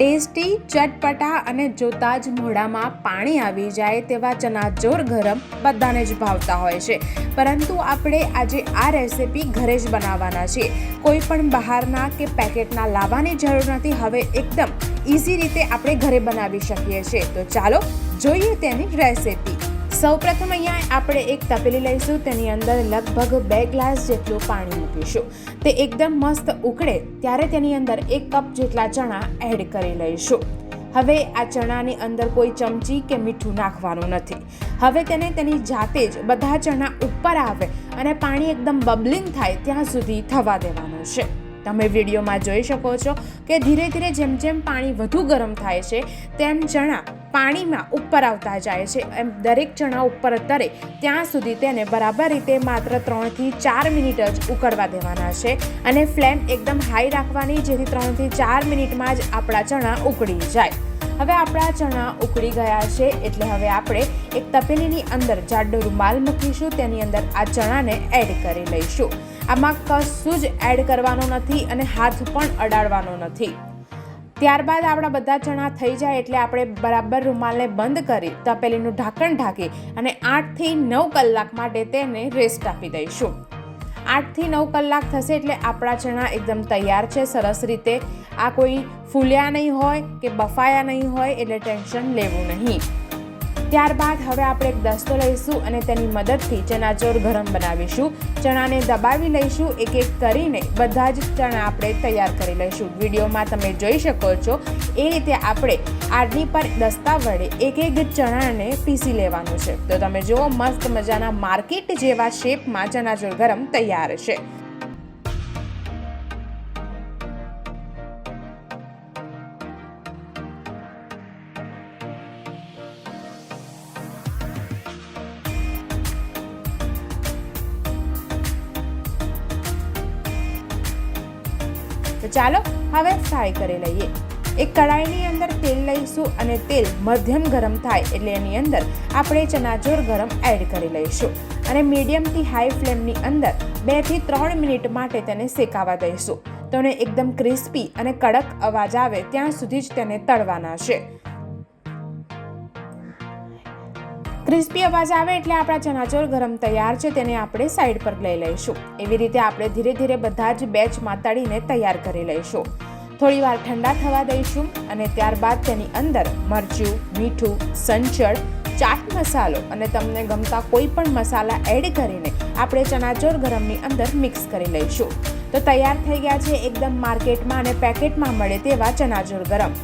Tasty, ચટપટા અને જોતા જ મોઢામાં પાણી આવી જાય તેવા ચનાચોર ગરમ બધાને જ ભાવતા હોય છે. પરંતુ આપણે આજે આ રેસિપી ઘરે જ બનાવવાના છીએ. કોઈ પણ બહારના કે પેકેટના લાવવાની જરૂર નથી. હવે એકદમ ઇઝી રીતે આપણે ઘરે બનાવી શકીએ છીએ. તો ચાલો જોઈએ તેની રેસિપી. સૌપ્રથમ અહીંયા આપણે એક તપેલી લઈશું. તેની અંદર લગભગ બે ગ્લાસ જેટલું પાણી મૂકીશું. તે એકદમ મસ્ત ઉકળે, ત્યારે તેની અંદર એક કપ જેટલા ચણા એડ કરી લઈશું. હવે આ ચણાની અંદર કોઈ ચમચી કે મીઠું નાખવાનું નથી. હવે તેને તેની જાતે જ બધા ચણા ઉપર આવે અને પાણી એકદમ બબલિંગ થાય ત્યાં સુધી થવા દેવાનું છે. તમે વિડીયોમાં જોઈ શકો છો કે ધીરે ધીરે જેમ જેમ પાણી વધુ ગરમ થાય છે, તેમ ચણા પાણીમાં ઉપર આવતા જાય છે. એમ દરેક ચણા ઉપર તરે, ત્યાં સુધી તેને બરાબર રીતે માત્ર ત્રણથી ચાર મિનિટ જ ઉકળવા દેવાના છે અને ફ્લેમ એકદમ હાઈ રાખવાની, જેથી ત્રણથી ચાર મિનિટમાં જ આપણા ચણા ઉકળી જાય. હવે આપણા ચણા ઉકળી ગયા છે, એટલે હવે આપણે એક તપેલીની અંદર જાડો રૂમાલ મૂકીશું, તેની અંદર આ ચણાને એડ કરી લઈશું. આમાં કશું જ એડ કરવાનો નથી અને હાથ પણ અડાડવાનો નથી. ત્યારબાદ આપણા બધા ચણા થઈ જાય એટલે આપણે બરાબર રૂમાલને બંધ કરી તપેલીનું ઢાંકણ ઢાંકી અને આઠથી નવ કલાક માટે તેને રેસ્ટ આપી દઈશું. આઠથી નવ કલાક થશે એટલે આપણા ચણા એકદમ તૈયાર છે, સરસ રીતે. આ કોઈ ફૂલ્યા નહીં હોય કે બફાયા નહીં હોય એટલે ટેન્શન લેવું નહીં. ત્યારબાદ હવે આપણે એક દસ્તો લઈશું અને તેની મદદથી ચણાચોર ગરમ બનાવીશું. ચણાને દબાવી લઈશું, એક એક કરીને બધા જ ચણા આપણે તૈયાર કરી લઈશું. વિડીયોમાં તમે જોઈ શકો છો, એ રીતે આપણે આડની પર દસ્તા વડે એક એક ચણાને પીસી લેવાનું છે. તો તમે જુઓ, મસ્ત મજાના માર્કેટ જેવા શેપમાં ચણાચોર ગરમ તૈયાર છે. તો ચાલો હવે ફ્રાય કરી લઈએ. એક કઢાઈની અંદર તેલ લઈશું અને તેલ મધ્યમ ગરમ થાય એટલે એની અંદર આપણે ચનાચોર ગરમ એડ કરી લઈશું. અને મીડિયમથી હાઈ ફ્લેમની અંદર બેથી ત્રણ મિનિટ માટે તેને શેકાવા દઈશું. તો એકદમ ક્રિસ્પી અને કડક અવાજ આવે ત્યાં સુધી જ તેને તળવાના છે. ક્રિસ્પી અવાજ આવે એટલે આપણા ચણાચોર ગરમ તૈયાર છે તેને આપણે સાઈડ પર લઈ લઈશું. એવી રીતે આપણે ધીરે ધીરે બધા જ બેચમાં તળીને તૈયાર કરી લઈશું. થોડી વાર ઠંડા થવા દઈશું અને ત્યારબાદ તેની અંદર મરચું, મીઠું, સંચળ, ચાટ મસાલો અને તમને ગમતા કોઈ પણ મસાલા એડ કરીને આપણે ચણાચોર ગરમની અંદર મિક્સ કરી લઈશું. તો તૈયાર થઈ ગયા છે એકદમ માર્કેટમાં અને પેકેટમાં મળે તેવા ચણાચોર ગરમ.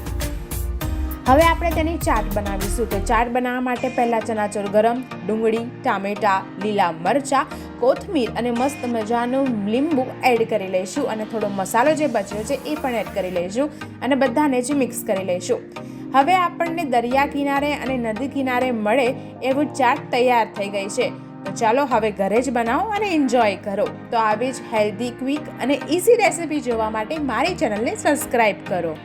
હવે આપણે તેની ચાટ બનાવીશું. તો ચાટ બનાવવા માટે પહેલાં ચણાચોર ગરમ, ડુંગળી, ટામેટાં, લીલા મરચાં, કોથમીર અને મસ્ત મજાનું લીંબુ એડ કરી લઈશું અને થોડો મસાલો જે બચ્યો છે એ પણ એડ કરી લઈશું અને બધાને જ મિક્સ કરી લઈશું. હવે આપણને દરિયા કિનારે અને નદી કિનારે મળે એવું ચાટ તૈયાર થઈ ગઈ છે. તો ચાલો હવે ઘરે જ બનાવો અને એન્જોય કરો. તો આવી જ હેલ્ધી ક્વિક અને ઇઝી રેસિપી જોવા માટે મારી ચેનલને સબસ્ક્રાઈબ કરો.